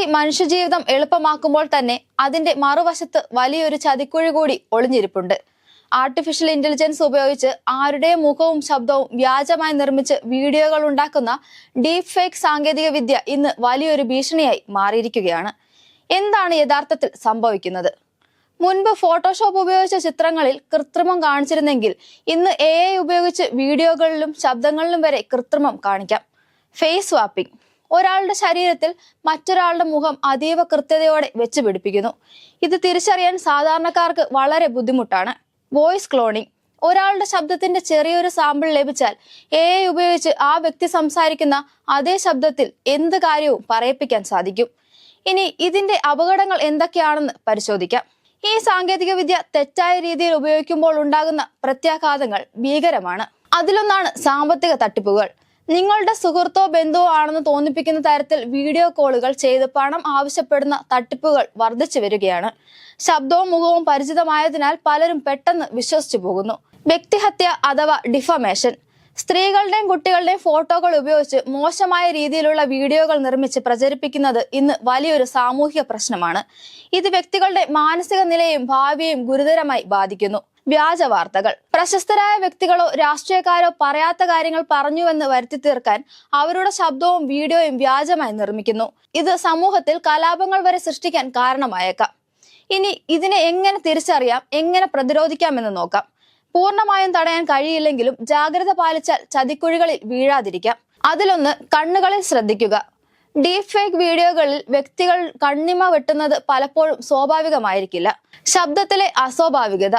Technology മനുഷ്യജീവിതം എളുപ്പമാക്കുമ്പോൾ തന്നെ അതിന്റെ മറുവശത്ത് വലിയൊരു ചതിക്കുഴി കൂടി ഒളിഞ്ഞിരിപ്പുണ്ട്. ആർട്ടിഫിഷ്യൽ ഇന്റലിജൻസ് ഉപയോഗിച്ച് ആരുടെ മുഖവും ശബ്ദവും വ്യാജമായി നിർമ്മിച്ച് വീഡിയോകൾ ഉണ്ടാക്കുന്ന ഡീപ് ഫേക്ക് സാങ്കേതിക വിദ്യ ഇന്ന് വലിയൊരു ഭീഷണിയായി മാറിയിരിക്കുകയാണ്. എന്താണ് യഥാർത്ഥത്തിൽ സംഭവിക്കുന്നത്? മുൻപ് ഫോട്ടോഷോപ്പ് ഉപയോഗിച്ച ചിത്രങ്ങളിൽ കൃത്രിമം കാണിച്ചിരുന്നെങ്കിൽ ഇന്ന് എ ഉപയോഗിച്ച് വീഡിയോകളിലും ശബ്ദങ്ങളിലും വരെ കൃത്രിമം കാണിക്കാം. ഫേസ് സ്വാപ്പിംഗ് ഒരാളുടെ ശരീരത്തിൽ മറ്റൊരാളുടെ മുഖം അതീവ കൃത്യതയോടെ വെച്ച് പിടിപ്പിക്കുന്നു. ഇത് തിരിച്ചറിയാൻ സാധാരണക്കാർക്ക് വളരെ ബുദ്ധിമുട്ടാണ്. Voice cloning. ഒരാളുടെ ശബ്ദത്തിന്റെ ചെറിയൊരു സാമ്പിൾ ലഭിച്ചാൽ എ ഐ ഉപയോഗിച്ച് ആ വ്യക്തി സംസാരിക്കുന്ന അതേ ശബ്ദത്തിൽ എന്ത് കാര്യവും പറയിപ്പിക്കാൻ സാധിക്കും. ഇനി ഇതിന്റെ അപകടങ്ങൾ എന്തൊക്കെയാണെന്ന് പരിശോധിക്കാം. ഈ സാങ്കേതിക വിദ്യ തെറ്റായ രീതിയിൽ ഉപയോഗിക്കുമ്പോൾ ഉണ്ടാകുന്ന പ്രത്യാഘാതങ്ങൾ ഭീകരമാണ്. അതിലൊന്നാണ് സാമ്പത്തിക തട്ടിപ്പുകൾ. നിങ്ങളുടെ സുഹൃത്തോ ബന്ധുവോ ആണെന്ന് തോന്നിപ്പിക്കുന്ന തരത്തിൽ വീഡിയോ കോളുകൾ ചെയ്ത് പണം ആവശ്യപ്പെടുന്ന തട്ടിപ്പുകൾ വർദ്ധിച്ചു വരികയാണ്. ശബ്ദവും മുഖവും പരിചിതമായതിനാൽ പലരും പെട്ടെന്ന് വിശ്വസിച്ചു പോകുന്നു. വ്യക്തിഹത്യ അഥവാ ഡിഫമേഷൻ. സ്ത്രീകളുടെയും കുട്ടികളുടെയും ഫോട്ടോകൾ ഉപയോഗിച്ച് മോശമായ രീതിയിലുള്ള വീഡിയോകൾ നിർമ്മിച്ച് പ്രചരിപ്പിക്കുന്നത് ഇന്ന് വലിയൊരു സാമൂഹിക പ്രശ്നമാണ്. ഇത് വ്യക്തികളുടെ മാനസിക നിലയും ഭാവിയെയും ഗുരുതരമായി ബാധിക്കുന്നു. വ്യാജ വാർത്തകൾ പ്രശസ്തരായ വ്യക്തികളോ രാഷ്ട്രീയക്കാരോ പറയാത്ത കാര്യങ്ങൾ പറഞ്ഞുവെന്ന് വരുത്തി തീർക്കാൻ അവരുടെ ശബ്ദവും വീഡിയോയും വ്യാജമായി നിർമ്മിക്കുന്നു. ഇത് സമൂഹത്തിൽ കലാപങ്ങൾ വരെ സൃഷ്ടിക്കാൻ കാരണമായേക്കാം. ഇനി ഇതിനെ എങ്ങനെ തിരിച്ചറിയാം? എങ്ങനെ പ്രതിരോധിക്കാമെന്ന് നോക്കാം. പൂർണമായും തടയാൻ കഴിയില്ലെങ്കിലും ജാഗ്രത പാലിച്ചാൽ ചതിക്കുഴികളിൽ വീഴാതിരിക്കാം. അതിലൊന്ന് കണ്ണുകളിൽ ശ്രദ്ധിക്കുക. ഡീപ് ഫേക്ക് വീഡിയോകളിൽ വ്യക്തികൾ കണ്ണിമ വെട്ടുന്നത് പലപ്പോഴും സ്വാഭാവികമായിരിക്കില്ല. ശബ്ദത്തിലെ അസ്വാഭാവികത.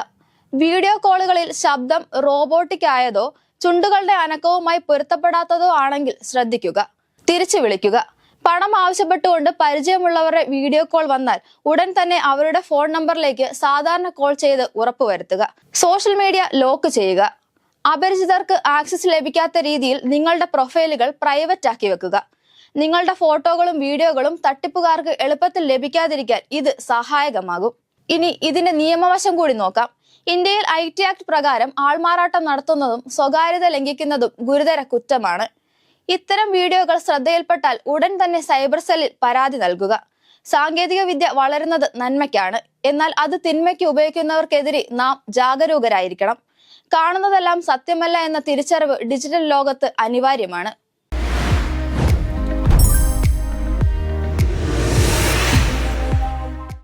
വീഡിയോ കോളുകളിൽ ശബ്ദം റോബോട്ടിക് ആയതോ ചുണ്ടുകളുടെ അനക്കവുമായി പൊരുത്തപ്പെടാത്തതോ ആണെങ്കിൽ ശ്രദ്ധിക്കുക. തിരിച്ചു വിളിക്കുക. പണം ആവശ്യപ്പെട്ടുകൊണ്ട് പരിചയമുള്ളവരുടെ വീഡിയോ കോൾ വന്നാൽ ഉടൻ തന്നെ അവരുടെ ഫോൺ നമ്പറിലേക്ക് സാധാരണ കോൾ ചെയ്ത് ഉറപ്പുവരുത്തുക. സോഷ്യൽ മീഡിയ ലോക്ക് ചെയ്യുക. അപരിചിതർക്ക് ആക്സസ് ലഭിക്കാത്ത രീതിയിൽ നിങ്ങളുടെ പ്രൊഫൈലുകൾ പ്രൈവറ്റ് ആക്കി വെക്കുക. നിങ്ങളുടെ ഫോട്ടോകളും വീഡിയോകളും തട്ടിപ്പുകാർക്ക് എളുപ്പത്തിൽ ലഭിക്കാതിരിക്കാൻ ഇത് സഹായകമാകും. ഇനി ഇതിന്റെ നിയമവശം കൂടി നോക്കാം. ഇന്ത്യയിൽ ഐ ടി ആക്ട് പ്രകാരം ആൾമാറാട്ടം നടത്തുന്നതും സ്വകാര്യത ലംഘിക്കുന്നതും ഗുരുതര കുറ്റമാണ്. ഇത്തരം വീഡിയോകൾ ശ്രദ്ധയിൽപ്പെട്ടാൽ ഉടൻ തന്നെ സൈബർ സെല്ലിൽ പരാതി നൽകുക. സാങ്കേതിക വിദ്യ വളരുന്നത് നന്മയ്ക്കാണ്. എന്നാൽ അത് തിന്മയ്ക്ക് ഉപയോഗിക്കുന്നവർക്കെതിരെ നാം ജാഗരൂകരായിരിക്കണം. കാണുന്നതെല്ലാം സത്യമല്ല എന്ന തിരിച്ചറിവ് ഡിജിറ്റൽ ലോകത്ത് അനിവാര്യമാണ്.